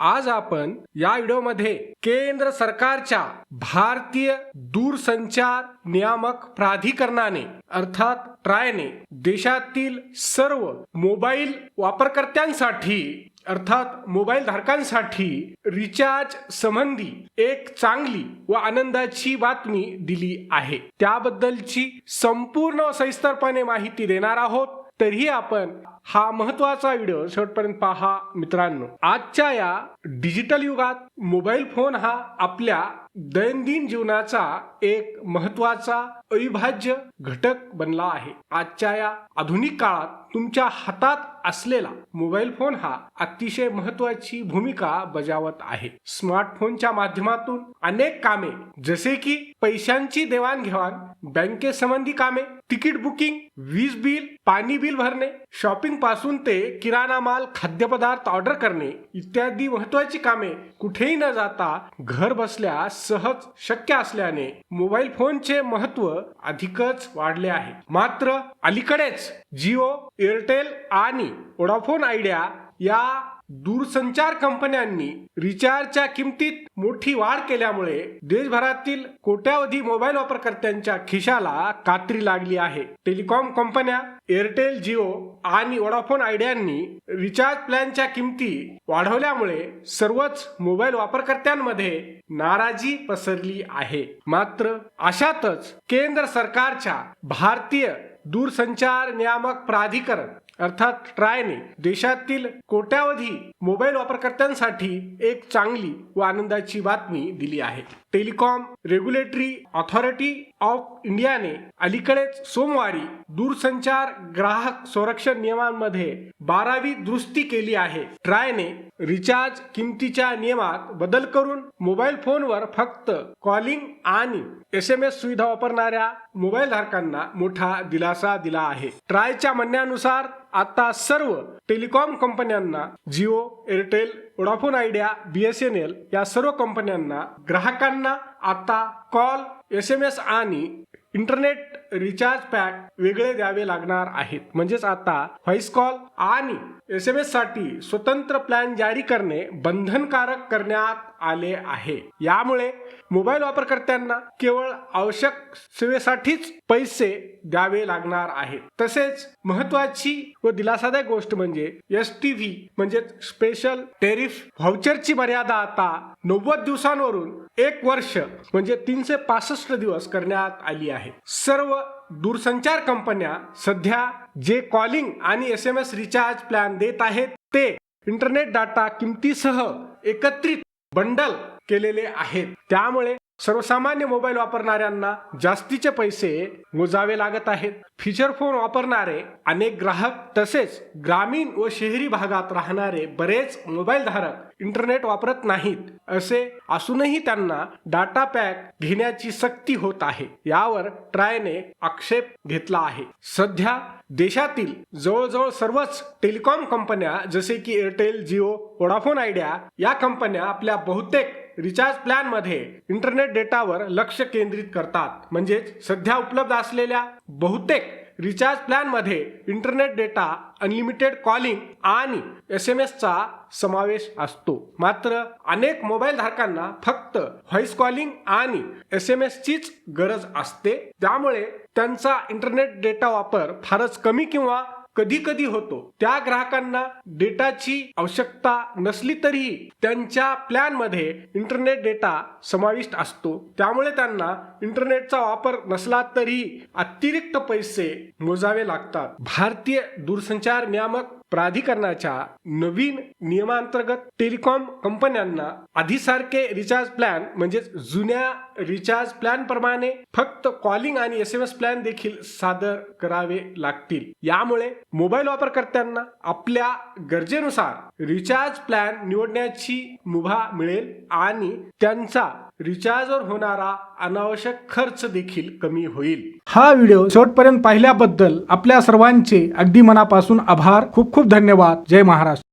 आज आपण या व्हिडिओमध्ये केंद्र सरकारच्या भारतीय दूरसंचार नियामक प्राधिकरणाने अर्थात ट्रायने देशातील सर्व मोबाईल वापरकर्त्यांसाठी अर्थात मोबाईल धारकांसाठी रिचार्ज संबंधी एक चांगली व आनंदाची बातमी दिली आहे. त्याबद्दलची संपूर्ण सविस्तरपणे माहिती देणार आहोत. तरीही आपण हा महत्त्वाचा व्हिडिओ शेवटपर्यंत पहा मित्रांनो. आजच्या या डिजिटल युगात मोबाईल फोन हा आपल्या दैनंदिन जीवनाचा एक महत्त्वाचा अविभाज्य घटक बनला आहे. आजच्या या आधुनिक काळात तुमच्या हातात असलेला मोबाईल फोन हा अतिशय महत्वाची भूमिका बजावत आहे. स्मार्टफोनच्या माध्यमातून अनेक कामे जसे की पैशांची देवाणघेवाण बँकेसंबंधी कामे तिकीट बुकिंग वीज बिल पाणी बिल भरणे शॉपिंग पासून ते किराणा माल खाद्यपदार्थ ऑर्डर करणे इत्यादी महत्वाची कामे कुठेही न जाता घर बसल्या सहज शक्य असल्याने मोबाईल फोनचे महत्त्व अधिकच वाढले आहे. मात्र अलीकडेच जिओ एअरटेल आणि वोडाफोन आयडिया या दूरसंचार कंपन्यांनी रिचार्जच्या किमतीत मोठी वाढ केल्यामुळे देशभरातील कोट्यावधी मोबाईल वापरकर्त्यांच्या खिशाला कात्री लागली आहे. टेलिकॉम कंपन्या एअरटेल जिओ आणि वोडाफोन आयडियांनी रिचार्ज प्लॅनच्या किमती वाढवल्यामुळे सर्वच मोबाईल वापरकर्त्यांमध्ये नाराजी पसरली आहे. मात्र अशातच केंद्र सरकारच्या भारतीय दूरसंचार नियामक प्राधिकरण अर्थात ट्रायने देशातील कोट्यावधी मोबाईल वापरकर्त्यांसाठी एक चांगली व आनंदाची बातमी दिली आहे. टेलिकॉम रेग्युलेटरी ऑथॉरिटी ऑफ इंडियाने अलीकडेच सोमवारी दूरसंचार ग्राहक संरक्षण नियमांमध्ये बारावी दुरुस्ती केली आहे. ट्रायने रिचार्ज किमतीच्या नियमात बदल करून मोबाईल फोनवर फक्त कॉलिंग आणि एस एम एस सुविधा वापरणाऱ्या मोबाईल धारकांना मोठा दिलासा दिला आहे. ट्रायच्या म्हणण्यानुसार आता सर्व टेलिकॉम कंपन्यांना Jio Airtel Vodafone Idea B S N L या सर्व कंपन्यांना ग्राहकांना आता कॉल एस एम एस आणि इंटरनेट रिचार्ज पॅक वेगळे द्यावे लागणार आहेत. म्हणजेच आता व्हॉइस कॉल आणि एस एम एससाठी स्वतंत्र प्लॅन जारी करणे बंधनकारक करण्यात आले आहे. यामुळे मोबाईल वापरकर्त्यांना केवळ आवश्यक सेवेसाठीच पैसे द्यावे लागणार आहेत. तसेच महत्वाची व दिलासादायक गोष्ट म्हणजे एस टी व्ही म्हणजे स्पेशल टेरिफ व्हाउचरची मर्यादा आता नव्वद दिवसांवरून एक वर्ष म्हणजे तीनशे पासष्ट दिवस करण्यात आली आहे. सर्व दूरसंचार कंपन्या सध्या जे कॉलिंग आणि S M S recharge plan देत आहेत ते इंटरनेट डाटा किमतीसह एकत्रित बंडल केलेले आहेत. त्यामुळे सर्वसामान्य मोबाईल वापरणाऱ्यांना जास्तीचे पैसे मोजावे लागत आहेत. फीचर फोन वापरणारे अनेक ग्राहक तसेच ग्रामीण व शहरी भागात राहणारे बरेच मोबाईल धारक इंटरनेट वापरत नाहीत. असे असूनही त्यांना डाटा पॅक घेण्याची सक्ती होत आहे. यावर ट्रायने आक्षेप घेतला आहे. सध्या देशातील जवळजवळ सर्वच टेलिकॉम कंपन्या जसे की एअरटेल जिओ वोडाफोन आयडिया या कंपन्या आपल्या बहुतेक रिचार्ज प्लॅनमध्ये इंटरनेट डेटावर लक्ष केंद्रित करतात. म्हणजेच सध्या उपलब्ध असलेल्या बहुतेक रिचार्ज प्लॅनमध्ये इंटरनेट डेटा अनलिमिटेड कॉलिंग आणि एस एम एसचा समावेश असतो. मात्र अनेक मोबाईल धारकांना फक्त व्हॉइस कॉलिंग आणि एस एम एसचीच गरज असते. त्यामुळे त्यांचा इंटरनेट डेटा वापर फारच कमी किंवा कधी कधी होतो. त्या ग्राहकांना डेटाची आवश्यकता नसली तरीही त्यांच्या प्लॅनमध्ये इंटरनेट डेटा समाविष्ट असतो. त्यामुळे त्यांना इंटरनेटचा वापर नसला तरीही अतिरिक्त पैसे मोजावे लागतात. भारतीय दूरसंचार नियामक प्राधिकरणाच्या नवीन नियमांतर्गत टेलिकॉम कंपन्यांना आधीसारखे रिचार्ज प्लॅन म्हणजेच जुन्या रिचार्ज प्लॅन प्रमाणे फक्त कॉलिंग आणि एस एम एस प्लॅन देखील सादर करावे लागतील. यामुळे मोबाईल वापरकर्त्यांना आपल्या गरजेनुसार रिचार्ज प्लॅन निवडण्याची मुभा मिळेल आणि त्यांचा रिचार्जवर होणारा अनावश्यक खर्च देखील कमी होईल. हा व्हिडिओ शेवटपर्यंत पाहिल्याबद्दल आपल्या सर्वांचे अगदी मनापासून आभार. खूप खूप धन्यवाद. जय महाराष्ट्र.